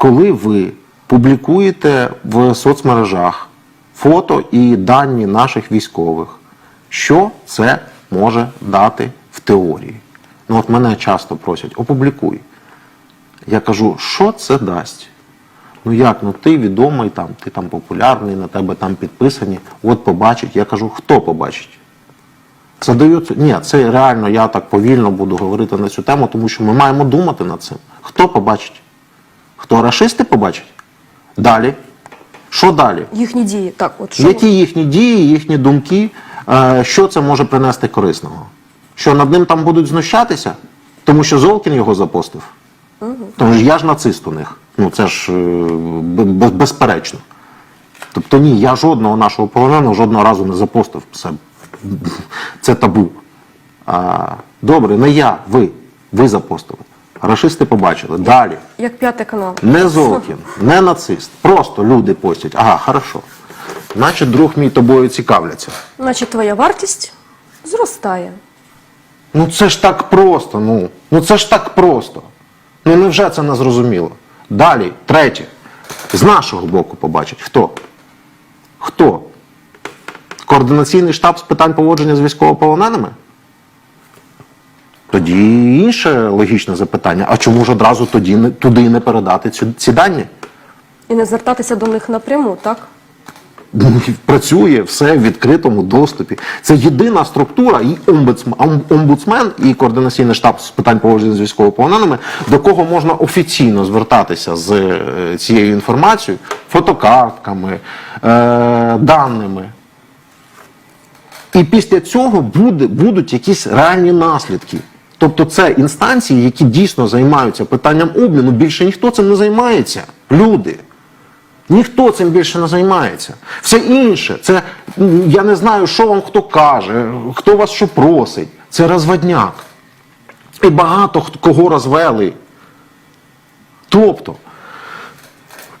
коли ви публікуєте в соцмережах фото і дані наших військових, що це може дати в теорії? Ну от мене часто просять, опублікуй. Я кажу, що це дасть? Ну як, ну ти відомий, там, ти там популярний, на тебе там підписані, от побачить. Я кажу, хто побачить? Задаються, ні, це реально я так повільно буду говорити на цю тему, тому що ми маємо думати над цим. Хто побачить? Хто рашисти побачить? Далі. Що далі? Їхні дії. Так, от що Які їхні дії, їхні думки, е, що це може принести корисного? Що над ним там будуть знущатися? Тому що Золкін його запостив. Тому що я ж нацист у них. Ну це ж е, безперечно. Тобто ні, я жодного нашого полоненого жодного разу не запостив. Це, це табу. А, добре, не я, ви. Ви запостили. Рашисти побачили. Далі. як п'ятий канал. Не Золкін, не нацист. Просто люди постять. Ага, хорошо. Значить, друг мій тобою цікавляться. Значить, твоя вартість зростає. Ну це ж так просто. Ну, ну це ж так просто. Ну невже це не зрозуміло? Далі, третє. З нашого боку побачить. Хто? Хто? Координаційний штаб з питань поводження з військовополоненими? Тоді інше логічне запитання. А чому ж одразу тоді туди не передати ці, ці дані? І не звертатися до них напряму, так? Ну, Працює все в відкритому доступі. Це єдина структура, і омбудсм- ом- омбудсмен, і координаційний штаб з питань поводження з військовополоненими, до кого можна офіційно звертатися з е, цією інформацією, фотокартками, е, даними. І після цього буде, будуть якісь реальні наслідки. Тобто це інстанції, які дійсно займаються питанням обміну, більше ніхто цим не займається. Люди. Ніхто цим більше не займається. Все інше, це я не знаю, що вам хто каже, хто вас що просить. Це розводняк. І багато кого розвели. Тобто,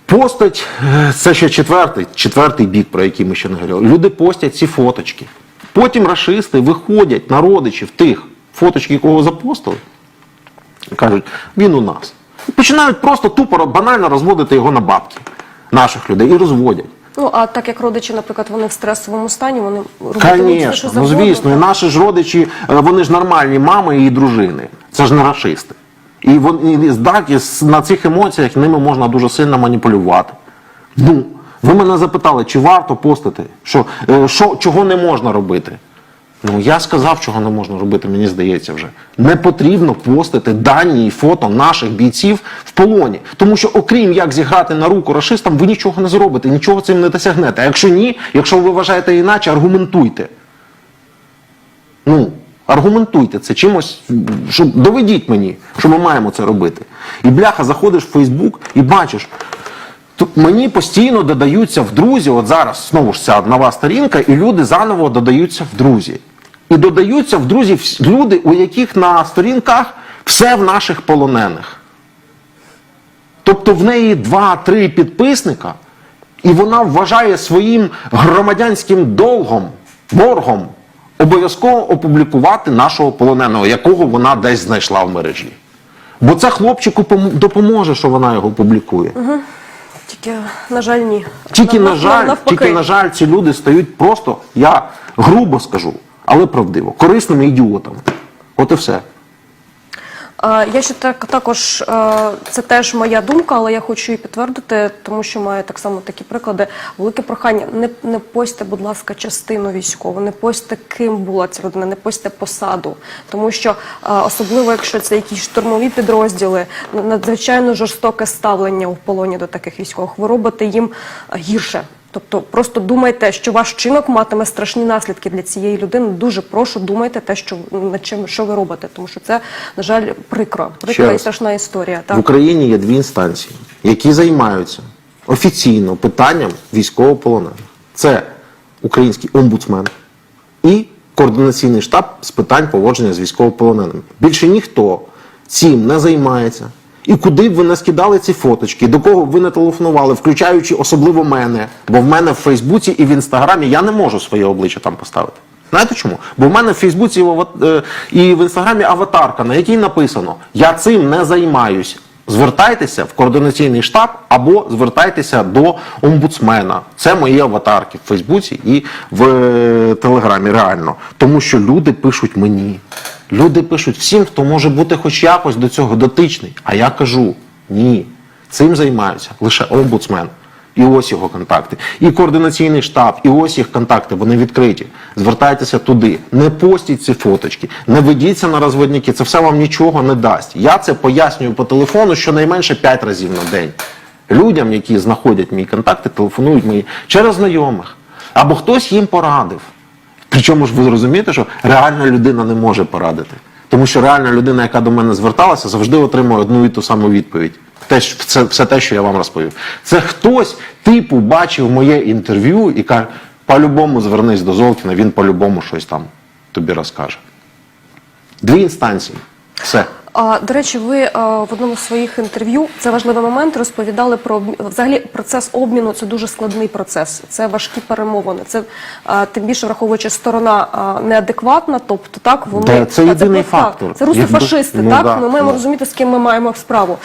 постать, е, це ще четвертий, четвертий бік, про який ми ще не говорили. Люди постять ці фоточки. Потім рашисти виходять на родичів тих фоточки, якого запостили, і кажуть, він у нас. І починають просто тупо банально розводити його на бабки наших людей і розводять. Ну, а так як родичі, наприклад, вони в стресовому стані, вони все, що Звісно, ну звісно, і наші ж родичі, е, вони ж нормальні мами і дружини. Це ж не рашисти. І вони і здатні с- на цих емоціях ними можна дуже сильно маніпулювати. Ну, ви мене запитали, чи варто постити, що, е, що, чого не можна робити. Ну, я сказав, чого не можна робити, мені здається вже. Не потрібно постити дані і фото наших бійців в полоні. Тому що, окрім як зіграти на руку рашистам, ви нічого не зробите, нічого цим не досягнете. А якщо ні, якщо ви вважаєте іначе, аргументуйте. Ну, аргументуйте це чимось, щоб доведіть мені, що ми маємо це робити. І бляха, заходиш в Фейсбук і бачиш. Тут мені постійно додаються в друзі, от зараз знову ж ця нова сторінка, і люди заново додаються в друзі. І додаються в друзі люди, у яких на сторінках все в наших полонених. Тобто в неї два-три підписника, і вона вважає своїм громадянським долгом, боргом обов'язково опублікувати нашого полоненого, якого вона десь знайшла в мережі. Бо це хлопчику допоможе, що вона його публікує. Тільки, на жаль, ні. Тільки, Нав- на жаль, тільки, на жаль, ці люди стають просто, я грубо скажу, але правдиво, корисними ідіотами. От і все. Я ще так також е, це теж моя думка, але я хочу її підтвердити, тому що маю так само такі приклади. Велике прохання: не, не постьте, будь ласка, частину військову, не постьте, ким була ця людина, не постьте посаду, тому що е, особливо, якщо це якісь штурмові підрозділи, надзвичайно жорстоке ставлення у полоні до таких військових. Ви робите їм е, гірше. Тобто просто думайте, що ваш вчинок матиме страшні наслідки для цієї людини. Дуже прошу думайте те, що над чим що ви робите, тому що це на жаль прикро, Ще прикра і страшна історія. В Україні є дві інстанції, які займаються офіційно питанням військовополонених. Це український омбудсмен і координаційний штаб з питань поводження з військовополоненими. Більше ніхто цим не займається. І куди б ви не скидали ці фоточки, до кого б ви не телефонували, включаючи особливо мене, бо в мене в Фейсбуці і в Інстаграмі я не можу своє обличчя там поставити. Знаєте чому? Бо в мене в Фейсбуці і в е, Інстаграмі аватарка, на якій написано: Я цим не займаюсь. Звертайтеся в координаційний штаб або звертайтеся до омбудсмена. Це мої аватарки в Фейсбуці і в е, Телеграмі. Реально, тому що люди пишуть мені. Люди пишуть всім, хто може бути хоч якось до цього дотичний. А я кажу: ні, цим займаються лише омбудсмен. І ось його контакти. І координаційний штаб, і ось їх контакти, вони відкриті. Звертайтеся туди, не постіть ці фоточки, не ведіться на розводники, це все вам нічого не дасть. Я це пояснюю по телефону щонайменше 5 разів на день. Людям, які знаходять мої контакти, телефонують мені через знайомих. Або хтось їм порадив. Причому ж ви розумієте, що реальна людина не може порадити. Тому що реальна людина, яка до мене зверталася, завжди отримує одну і ту саму відповідь. Те, це, все те, що я вам розповів. Це хтось, типу, бачив моє інтерв'ю і каже, по-любому звернись до Золкіна, він по-любому щось там тобі розкаже. Дві інстанції. Все. До речі, ви в одному з своїх інтерв'ю це важливий момент. Розповідали про взагалі процес обміну. Це дуже складний процес. Це важкі перемовини. Це тим більше враховуючи сторона неадекватна. Тобто, так вони да, це а, єдиний це, фактор. Це русофашисти, Якби- ну так да, ми маємо да. розуміти, з ким ми маємо справу.